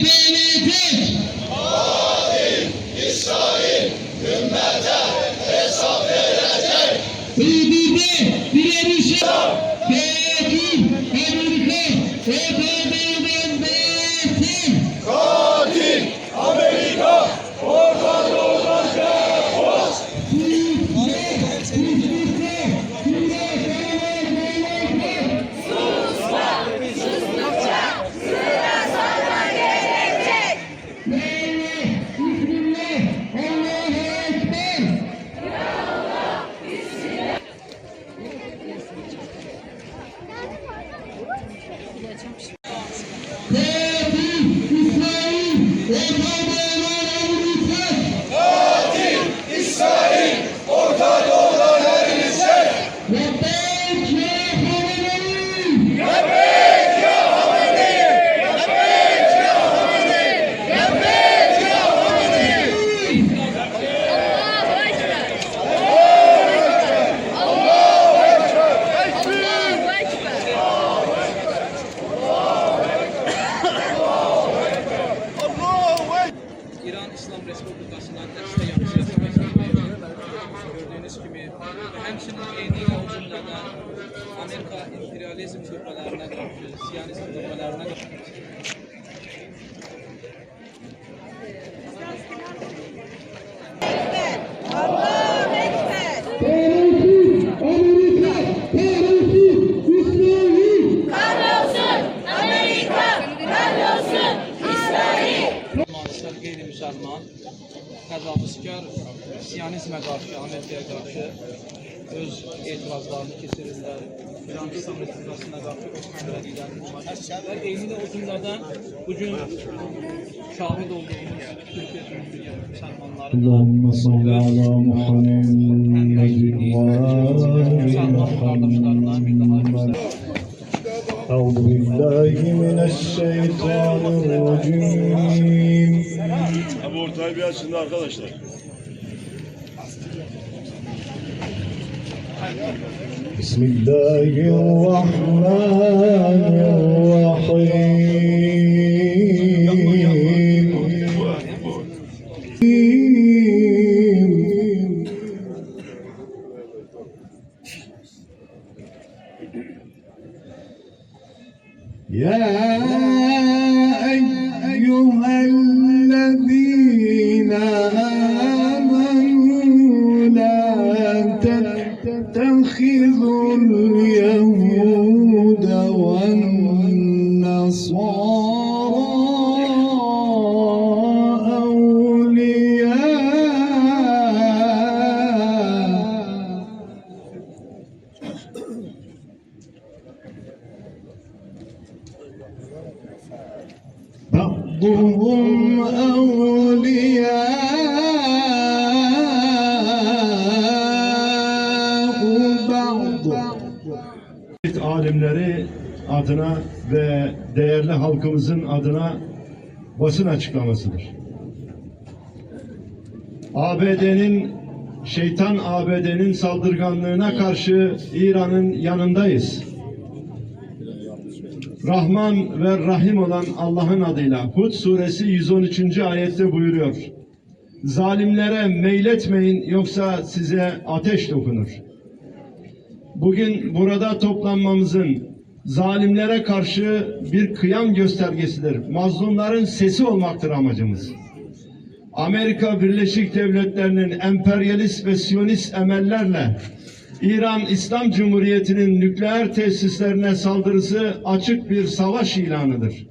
Devleti. İBB direnişe Peki Amerika Ekonomiden değilsin. Katil Amerika Orta Doğu'dan Allahu Ekber. Katil İsrail Orta Doğu'dan ayrılacak. Katil İsrail Orta Doğu'dan ayrılacak. Lebbeyk ya Hanefi. Lebek ya Hamadi! Lebek ya Hamadi! Lebek ya Hamadi! Allahu Ekber! İran İslam Respublikasından təşkil yapılmış gördüğünüz kimi və həmçinin eyni cümlədən Amerika imperializm şöbələrinə qarşı, siyonizm şöbələrinə qarşı Allahu Ekber. Kahrolsun Amerika, kahrolsun İsrail. Kahrolsun Amerika. Kahrolsun İsrail müsəlmanlar, qeyri-müsəlman, təcavüzkar siyonizmə qarşı, Amerikaya qarşı öz etirazlarını keçirirlər. İran İslam Respublikasına qarşı öz həmrəyliklərini nümayiş edirlər. Eyni də o cümlədən bugün şahid olduğumuz Türkiyə Cumhuriyeti müsəlmanları اللهم صل على محمد müsəlman qardaşlarına bir daha وآل أعوذ بالله من الشيطان الرجيم Abi ortayı bir açın arkadaşlar. Bismillahirrahmanirrahim. بعضهم أولياء بعض. Alimleri adına ve değerli halkımızın adına basın açıklamasıdır. ABD'nin şeytan ABD'nin saldırganlığına karşı İran'ın yanındayız. Rahman ve Rahim olan Allah'ın adıyla Hud suresi 113. ayette buyuruyor. Zalimlere meyletmeyin yoksa size ateş dokunur. Bugün burada toplanmamızın zalimlere karşı bir kıyam göstergesidir. Mazlumların sesi olmaktır amacımız. Amerika Birleşik Devletleri'nin emperyalist ve siyonist emellerle İran İslam Cumhuriyeti'nin nükleer tesislerine saldırısı açık bir savaş ilanıdır.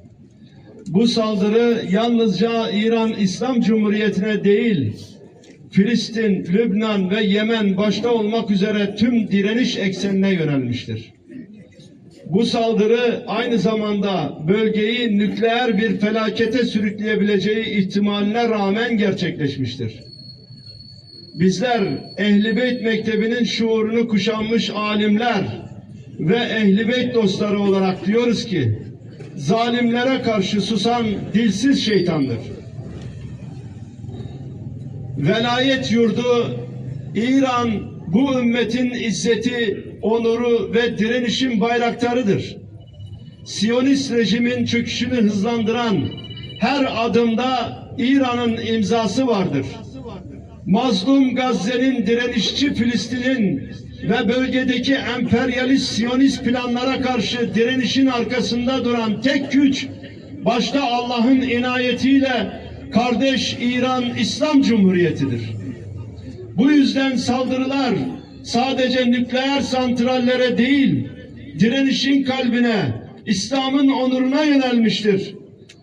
Bu saldırı yalnızca İran İslam Cumhuriyeti'ne değil, Filistin, Lübnan ve Yemen başta olmak üzere tüm direniş eksenine yönelmiştir. Bu saldırı aynı zamanda bölgeyi nükleer bir felakete sürükleyebileceği ihtimaline rağmen gerçekleşmiştir. Bizler Ehli Beyt Mektebi'nin şuurunu kuşanmış alimler ve Ehli Beyt dostları olarak diyoruz ki zalimlere karşı susan dilsiz şeytandır. Velayet yurdu İran bu ümmetin izzeti, onuru ve direnişin bayraktarıdır. Siyonist rejimin çöküşünü hızlandıran her adımda İran'ın imzası vardır. Mazlum Gazze'nin, direnişçi Filistin'in ve bölgedeki emperyalist Siyonist planlara karşı direnişin arkasında duran tek güç, başta Allah'ın inayetiyle kardeş İran İslam Cumhuriyeti'dir. Bu yüzden saldırılar sadece nükleer santrallere değil, direnişin kalbine, İslam'ın onuruna yönelmiştir.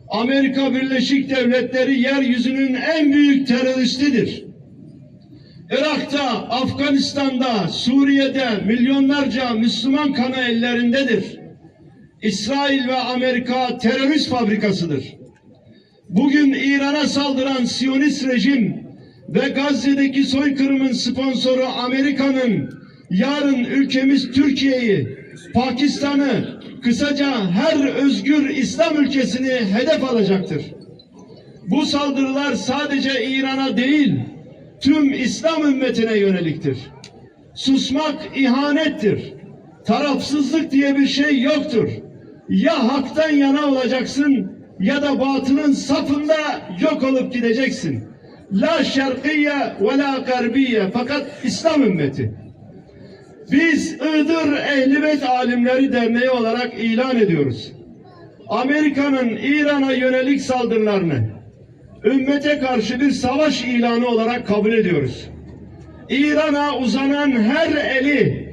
Amerika Birleşik Devletleri yeryüzünün en büyük teröristidir. Irak'ta, Afganistan'da, Suriye'de milyonlarca Müslüman kanı ellerindedir. İsrail ve Amerika terörist fabrikasıdır. Bugün İran'a saldıran Siyonist rejim ve Gazze'deki soykırımın sponsoru Amerika'nın yarın ülkemiz Türkiye'yi, Pakistan'ı, kısaca her özgür İslam ülkesini hedef alacaktır. Bu saldırılar sadece İran'a değil, tüm İslam ümmetine yöneliktir. Susmak ihanettir. Tarafsızlık diye bir şey yoktur. Ya haktan yana olacaksın ya da batının safında yok olup gideceksin. La şerkiye ve la garbiye fakat İslam ümmeti. Biz Iğdır Ehli Alimleri Derneği olarak ilan ediyoruz. Amerika'nın İran'a yönelik saldırılarını ümmete karşı bir savaş ilanı olarak kabul ediyoruz. İran'a uzanan her eli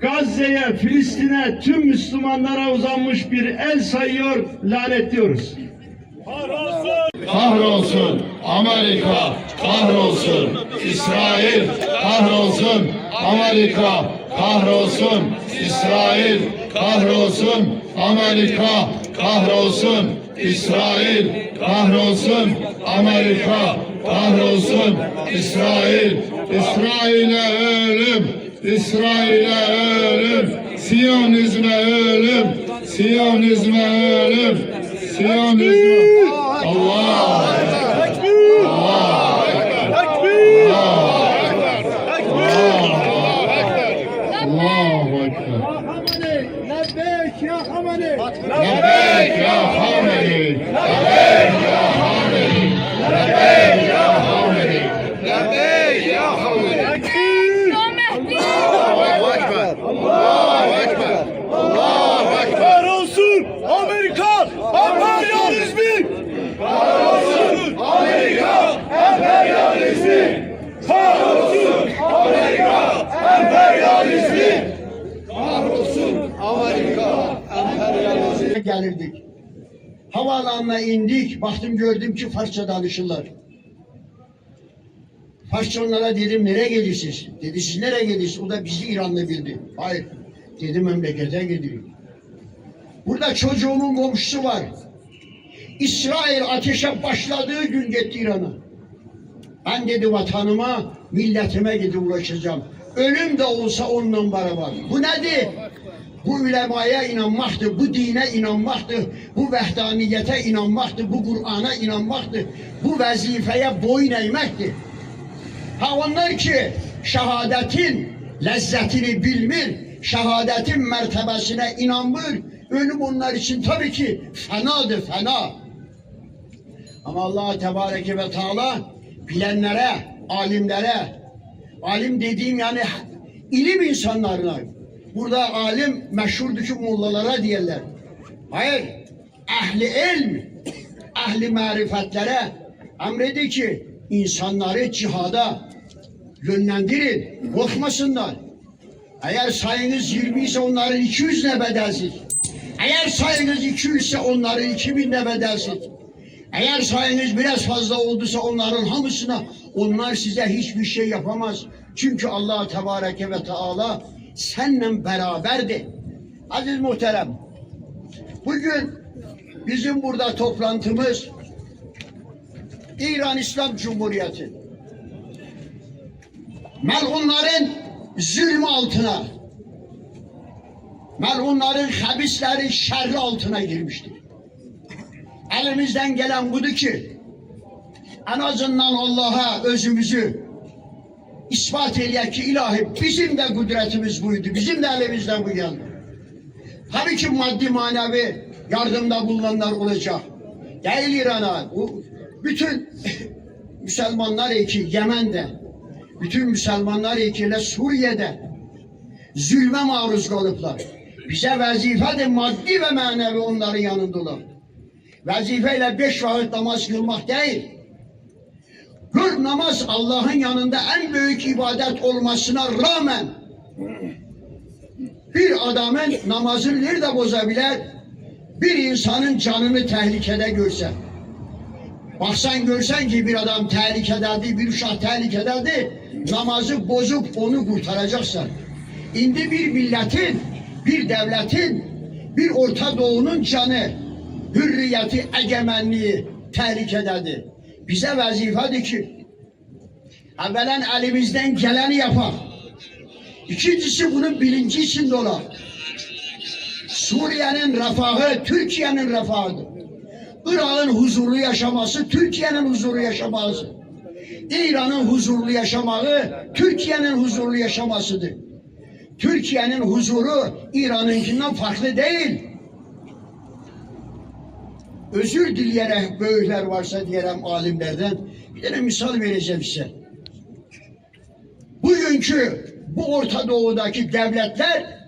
Gazze'ye, Filistin'e, tüm Müslümanlara uzanmış bir el sayıyor, lanetliyoruz. Kahrolsun. Amerika, kahrolsun. İsrail, kahrolsun. Amerika, kahrolsun. İsrail, kahrolsun. Amerika, kahrolsun. İsrail, kahrolsun. Amerika, kahrolsun. İsrail, İsrail'e ölüm, İsrail'e ölüm, Siyonizme ölüm, Siyonizme ölüm, Siyonizme Allah! Baktım gördüm ki Farsça danışırlar. Farsça onlara dedim nereye gidiyorsunuz? Dedi siz nereye gidiyorsunuz? O da bizi İranlı bildi. Hayır. Dedim memlekete gidiyorum. Burada çocuğumun komşusu var. İsrail ateşe başladığı gün gitti İran'a. Ben dedi vatanıma, milletime gidip uğraşacağım. Ölüm de olsa onunla beraber. Bu nedir? Bu ulemaya inanmaktır, bu dine inanmaktır, bu vehdaniyete inanmaktır, bu Kur'an'a inanmaktır, bu vazifeye boyun eğmektir. Ha onlar ki şehadetin lezzetini bilmir, şehadetin mertebesine inanmır, ölüm onlar için tabii ki fenadır, fena. Ama Allah Tebareke ve Teala bilenlere, alimlere, alim dediğim yani ilim insanlarına, burada alim meşhurdur ki mollalara diyorlar. Hayır, ehli ilm, ehli marifetlere emredi ki insanları cihada yönlendirin, korkmasınlar. Eğer sayınız 20 ise onların 200 ne bedelsiz. Eğer sayınız 200 ise onların 2000 ne bedelsiz. Eğer sayınız biraz fazla olduysa onların hamısına onlar size hiçbir şey yapamaz. Çünkü Allah Tebareke ve Teala seninle beraberdi. Aziz muhterem, bugün bizim burada toplantımız İran İslam Cumhuriyeti melunların zulmü altına melunların habislerin şerri altına girmiştir. Elimizden gelen budur ki en azından Allah'a özümüzü ispat eyle ki ilahi bizim de kudretimiz buydu. Bizim de elimizden bu geldi. Tabii ki maddi manevi yardımda bulunanlar olacak. Değil İran'a. Bütün Müslümanlar ki Yemen'de, bütün Müslümanlar ki Suriye'de zulme maruz kalıplar. Bize vazife de maddi ve manevi onların yanındalar. Vazifeyle beş vakit namaz kılmak değil. Kıl namaz Allah'ın yanında en büyük ibadet olmasına rağmen bir adamın namazını nerede bozabilir? Bir insanın canını tehlikede görse. Baksan görsen ki bir adam tehlikededir, bir uşak tehlikededir, namazı bozup onu kurtaracaksan. Indi bir milletin, bir devletin, bir Orta Doğu'nun canı, hürriyeti, egemenliği tehlikededir. Bize vazifedir ki, evvelen elimizden geleni yapar. İkincisi bunun bilinci içinde olan. Suriye'nin refahı, Türkiye'nin refahıdır. Irak'ın huzurlu yaşaması, Türkiye'nin huzurlu yaşaması. İran'ın huzurlu yaşamağı, Türkiye'nin huzurlu yaşamasıdır. Türkiye'nin huzuru İran'ınkinden farklı değil. Özür dileyerek büyükler varsa diyelim alimlerden bir tane misal vereceğim size. Bugünkü bu Orta Doğu'daki devletler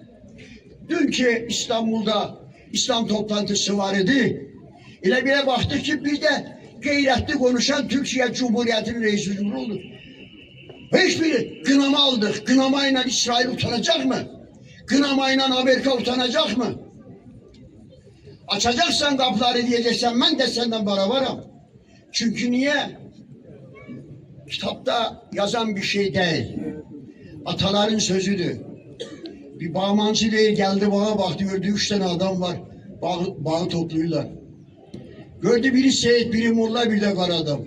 dünkü İstanbul'da İslam toplantısı var idi. İle bile baktık ki bir de gayretli konuşan Türkiye Cumhuriyeti'nin reisi oldu. Hiçbiri kınama aldık. Kınamayla İsrail utanacak mı? Kınamayla Amerika utanacak mı? Açacaksan kapıları diyeceksen ben de senden beraberim. Çünkü niye? Kitapta yazan bir şey değil. Ataların sözüdür. Bir bağmancı değil geldi bana baktı gördü üç tane adam var. Bağ, bağı topluyorlar. Gördü biri Seyit, biri Molla, bir de kara adam.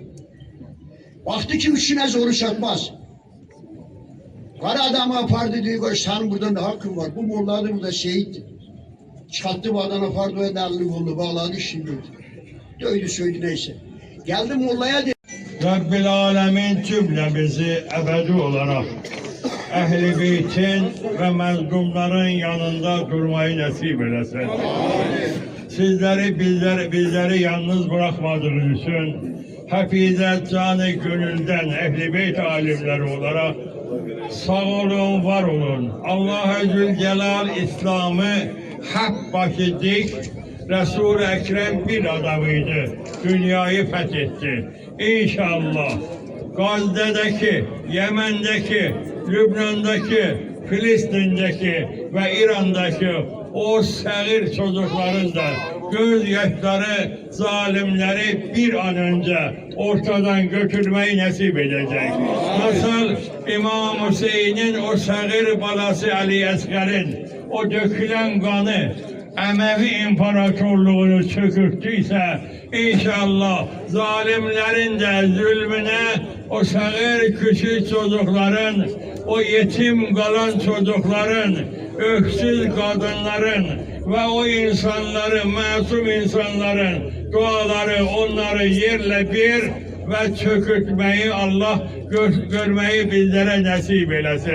Baktı ki üçüne zoru çatmaz. Kara adamı yapardı diyor sen burada ne hakkın var? Bu Molla da burada şehit. Çıkarttı bu adamı yapardı ve elini kolunu bağladı şimdi. Dövdü söyledi neyse. Geldi Molla'ya dedi. Rabbil Alemin cümlemizi ebedi olarak Ehl-i Beyt'in ve mezlumların yanında durmayı nasip eylesin. Sizleri bizleri, bizleri yalnız bırakmadığınız için hepinize canı gönülden Ehl-i Beyt alimleri olarak sağ olun, var olun. Allah-u Zülcelal İslam'ı hak başı dik, Resul-i Ekrem bir adamıydı. Dünyayı fethetti. İnşallah Gazze'deki, Yemen'deki, Lübnan'daki, Filistin'deki ve İran'daki o sağır çocukların da gözyaşları zalimleri bir an önce ortadan götürmeyi nasip edecek. Nasıl İmam Hüseyin'in o sağır balası Ali Esger'in o dökülen kanı Emevi İmparatorluğunu çökürttüyse inşallah zalimlerin de zulmüne o sağır küçük çocukların o yetim kalan çocukların öksüz kadınların ve o insanların masum insanların duaları onları yerle bir ve çökürtmeyi Allah gör- görmeyi bizlere nasip eylesin.